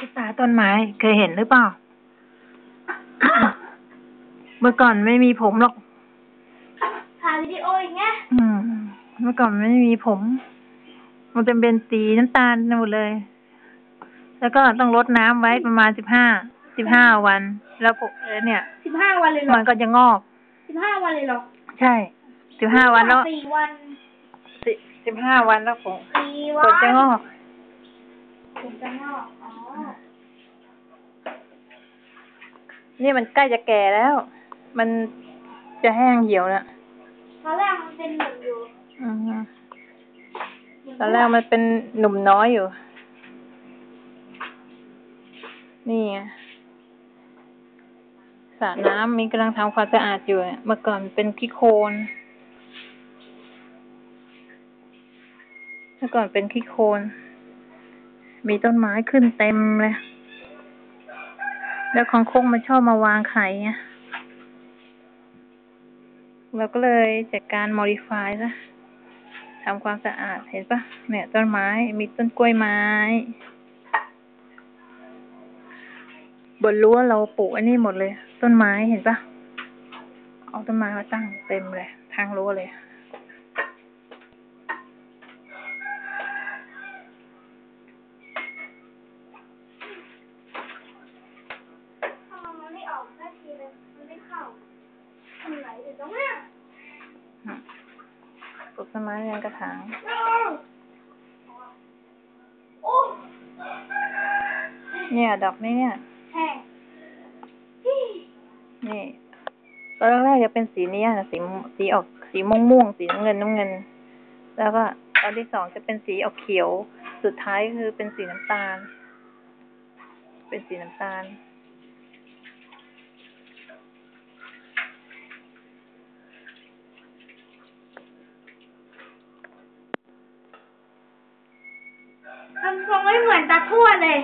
ตุ๊กตาต้นไม้เคยเห็นหรือเปล่า เมื่อก่อนไม่มีผมหรอกถ่ายวิดีโออย่างเงี้ยอืม เมื่อก่อนไม่มีผม มันจะเป็นสีน้ำตาลหมดเลย แล้วก็ต้องรดน้ำไว้ประมาณสิบห้า สิบห้าวัน แล้วผมเออเนี่ย สิบห้าวันเลยเหรอมันก็จะงอก สิบห้าวันเลยเหรอ ใช่ สิบห้าวันแล้วสี่วัน สิสิบห้าวันแล้วผมสี่ผวันมจะงอก จะงอก อ๋อ นี่มันใกล้จะแก่แล้ว มันจะแห้งเหี่ยวแล้วตอนแรกมันเป็นหนุ่มอยู่อือฮึตอนแรกมันเป็นหนุ่มน้อยอยู่ นี่ไงสระน้ำมีกำลังทำความสะอาดอยู่เมื่อก่อนเป็นขี้โคลนเมื่อก่อนเป็นขี้โคลน มีต้นไม้ขึ้นเต็มเลย แล้วของคงมันชอบมาวางไข่ไงเราก็เลยจัดการ modify ซะทำความสะอาด เห็นปะเนี่ยต้นไม้ มีต้นกล้วยไม้ บนรั้วเราปลูกอันนี้หมดเลย ต้นไม้เห็นปะเอาต้นไม้มาตั้งเต็มเลย ทางรั้วเลย ปลูกต้นไม้ในกระถางเนี่ย ดอกนี้เนี่ย นี่ตอนแรกจะเป็นสีนี้นะสีสีออกสีม่วงม่วงสีน้ำเงินน้ำเงิน แล้วก็ตอนที่สองจะเป็นสีออกเขียว สุดท้ายคือเป็นสีน้ำตาล เป็นสีน้ำตาล มันคงไม่เหมือนตะกั่วเลย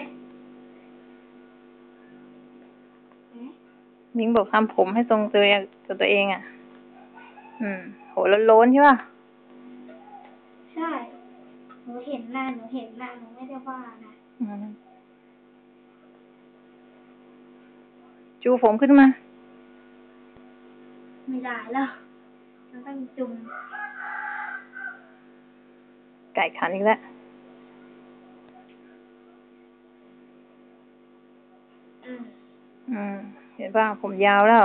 มิงบอกทำผมให้ทรงตัวเองกับตัวเองอะ อืม โหโล้นๆใช่ป่ะ ใช่ หนูเห็นหน้า หนูเห็นหน้า หนูไม่ได้ว่านะอืมจูผมขึ้นมา ไม่ได้แล้ว มันต้องจุ่มไก่ขันอีกแล้ว อืม เห็นป่ะผมยาวแล้ว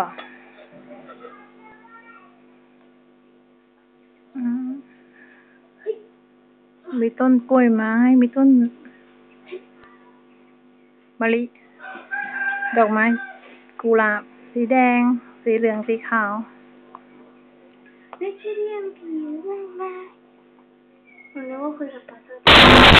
มีต้นกล้วยไม้ มีต้นมะลิ ดอกไม้ กุหลาบ สีแดง สีเหลือง สีขาวไม่ใช่เรื่องผีเรื่องแม่หนูนึกว่าคุยกับปาเตอร์